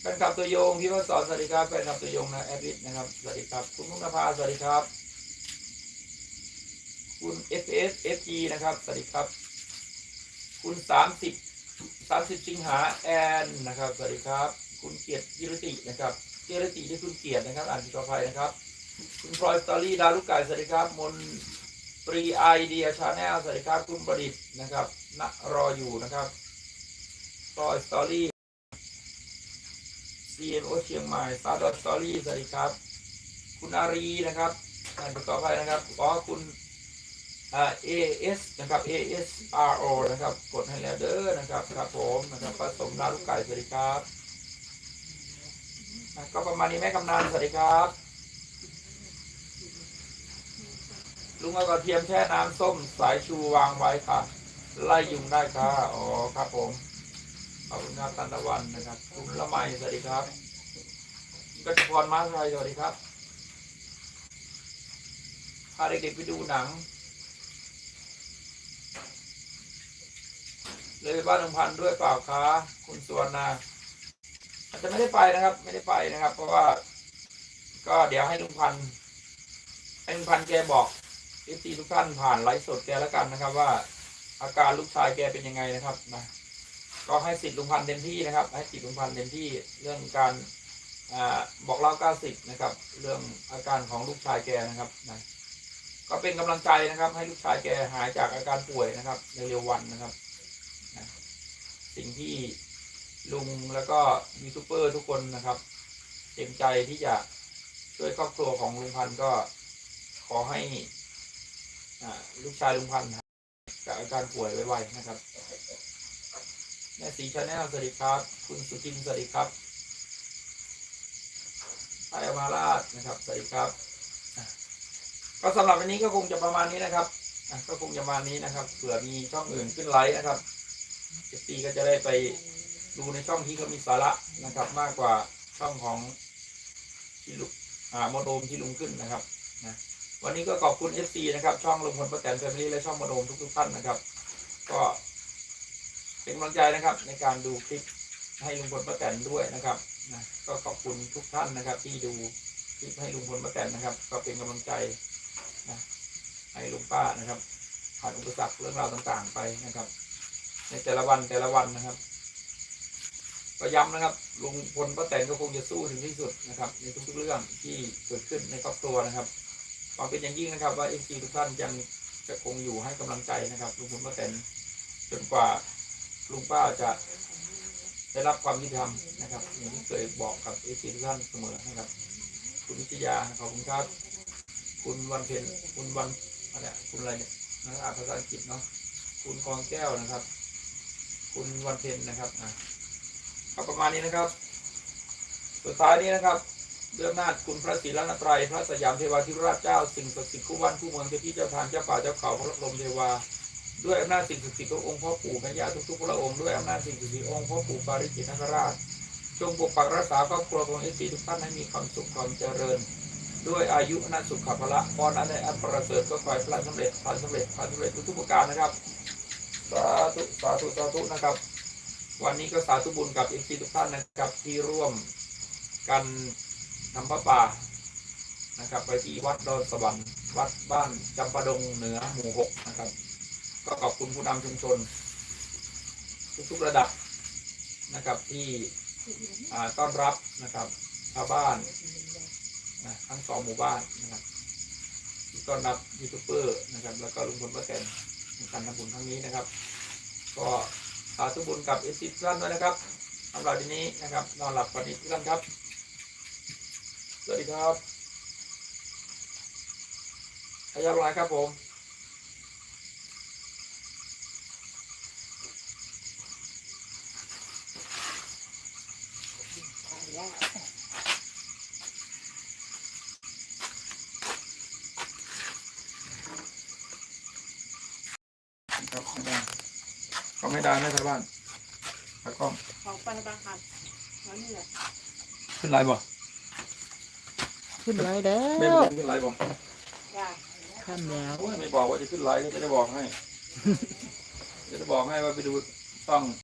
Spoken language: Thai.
แฟนคลับตัวโยงพี่วสอนสวัสดีครับแฟนคลับตัวโยงนะแอดวิทนะครับสวัสดีครับคุณมุกนภาสวัสดีครับ คุณ F S F G นะครับสวัสดีครับ คุณสามสิบสามสิบสิงหาแอนนะครับสวัสดีครับ คุณเกียรติกิรตินะครับเกียรติที่คุณเกียรตินะครับ อ่านผิดขออภัยนะครับ คุณพลอยสตอรี่ดาวลูกไก่สวัสดีครับมนปรีไอเดียชาแนลสวัสดีครับ คุณประดิษฐ์นะครับณรออยู่นะครับพลอยสตอรี่ CMO เชียงใหม่ซาดอสตอรี่สวัสดีครับ คุณอารีนะครับอ่านผิดขออภัยนะครับขอคุณเอ่า AS นะครับ ASRO นะครับ กดให้แล้วเด้อนะครับครับผมนะครับผสมดาวลูกไก่สวัสดีครับก็ประมาณนี้แม่กำนันสวัสดีครับ ลุงเอากระเทียมแช่น้ำส้มสายชูวางไว้ค่ะ ไล่ยุงได้ค่ะอ๋อครับผม ขอบคุณครับตันตะวันนะครับ คุณละไมสวัสดีครับกัจพรมาไทยสวัสดีครับพาเด็กๆไปดูหนัง เลยไปบ้านลุงพันธุ์ด้วยเปล่าคะคุณสวรรณาอาจจะไม่ได้ไปนะครับ ไม่ได้ไปนะครับ เพราะว่า ก็เดี๋ยวให้ลุงพันธุ์ให้ลุงพันธุ์แกบอกเอฟซีทุกท่านผ่านไลฟ์สดแกแล้วกันนะครับ ว่า อาการลูกชายแกเป็นยังไงนะครับนะ ก็ให้สิทธิ์ลุงพันเต็มที่นะครับ ให้สิทธิ์ลุงพันเต็มที่เรื่องการอบอกเล่าเก้าสิบนะครับ เรื่องอาการของลูกชายแกนะครับนะก็เป็นกำลังใจนะครับ ให้ลูกชายแกหายจากอาการป่วยนะครับ ในเร็ววันนะครับนะสิ่งที่ลุงแล้วก็ยูทูบเบอร์ทุกคนนะครับเต็มใจที่จะช่วยครอบครัวของลุงพันก็ขอให้ลูกชายลุงพันธ์หายจากอาการป่วยไวๆนะครับ แม่สีชาแนลสวัสดีครับ คุณสุจินต์สวัสดีครับไออมาราชนะครับสวัสดีครับ ก็สำหรับวันนี้ก็คงจะประมาณนี้นะครับก็คงจะประมาณนี้นะครับเผื่อมีช่องอื่นขึ้นไลฟ์นะครับเอฟซีก็จะได้ไปดูในช่องที่เขามีสาระนะครับ มากกว่าช่องของที่ลุงอ่าโมโดมที่ลุงขึ้นนะครับนะวันนี้ก็ขอบคุณ FC นะครับ ช่องลุงพลป้าแตนแฟมิลี่และช่องมโดมทุกๆท่านนะครับ ก็ เป็นกำลังใจนะครับ ในการดูคลิปให้ลุงพลป้าแตนด้วยนะครับนะก็ขอบคุณทุกท่านนะครับ ที่ดูคลิปให้ลุงพลป้าแตนนะครับ ก็เป็นกำลังใจนะให้ลุงป้านะครับผ่านอุปสรรคเรื่องราวต่างๆไปนะครับ ในแต่ละวันแต่ละวันนะครับก็ย้ำนะครับลุงพลป้าแตนก็คงจะสู้ถึงที่สุดนะครับ ในทุกๆเรื่องที่เกิดขึ้นในครอบครัวนะครับหวังเป็นอย่างยิ่งนะครับ ว่าเอฟซีทุกท่านยังจะคงอยู่ให้กำลังใจนะครับลุงพลป้าแตนจนกว่า ลุงป้าจะได้รับความยุติธรรมนะครับอย่างที่เคยบอกกับเอซีทุกท่านเสมอนะครับ คุณวิทยาขอบคุณครับ คุณวันเพ็ญคุณวันอะไรคุณอะไรเนี่ยนักอ่านภาษาอังกฤษเนาะคุณกองแก้วนะครับ คุณวันเพ็ญนะครับอะก็ประมาณนี้นะครับ สุดท้ายนี้นะครับด้วยอำนาคุณพระศรีรัตนตรัยพระสยามเทวาธิราชเจ้า สิ่งศักดิ์สิทธิ์คู่วันคู่เมืองเจ้าที่เจ้าทางเจ้าป่าเจ้าเขาพระลมเทวา ด้วยอำนาจสิ่งศักดิ์สิทธิ์ขององค์พ่อปู่แม่ย่าทุกๆพระองค์ด้วยอำนาจสิ่งศักดิ์สิทธิ์องค์พ่อปู่ปาริจิตนคราช จงปกปักรักษาครอบครัวของเอซีทุกท่านให้มีความสุขความเจริญ ด้วยอายุนันสุขภละพรอันในอันประเสริฐก็คอยพลันสำเร็จพลันสำเร็จพลันสำเร็จทุกๆประการนะครับสาธุสาธุสาธุนะครับ วันนี้ก็สาธุบุญกับเอซีทุกท่านนะครับที่ร่วมกันทำพระป่านะครับ ไปที่วัดดอนสวรรค์วัดบ้านจำปาดงเหนือหมู่หกนะครับ ก็ขอบคุณผู้นำชุมชน ทุกๆระดับนะครับที่ต้อนรับนะครับชาวบ้านนะทั้งสองหมู่บ้านนะครับที่ต้อนรับยูทูบเบอร์นะครับ แล้วก็ลุงพลป้าแตนในการทำบุญครั้งนี้นะครับ ก็สาธุบุญกับเอซิท่านด้วยนะครับสำหรับทีนี้นะครับ นอนหลับฝันดีทุกท่านครับ สวัสดีครับพยายามไรครับผม ครับไม่ได้ก็ไม่ได้ไม่ใช่บ้านตากล้องของปันบางคันนั่นนี่แหละขึ้นไลน์บ่ขึ้นไลน์แล้ไม่วขึ้นไลน์บ่จ้าข้ามแล้ว โอ้ยไม่บอกว่าจะขึ้นไลน์ก็จะได้บอกให้ จะได้บอกให้ว่าไปดูต้อง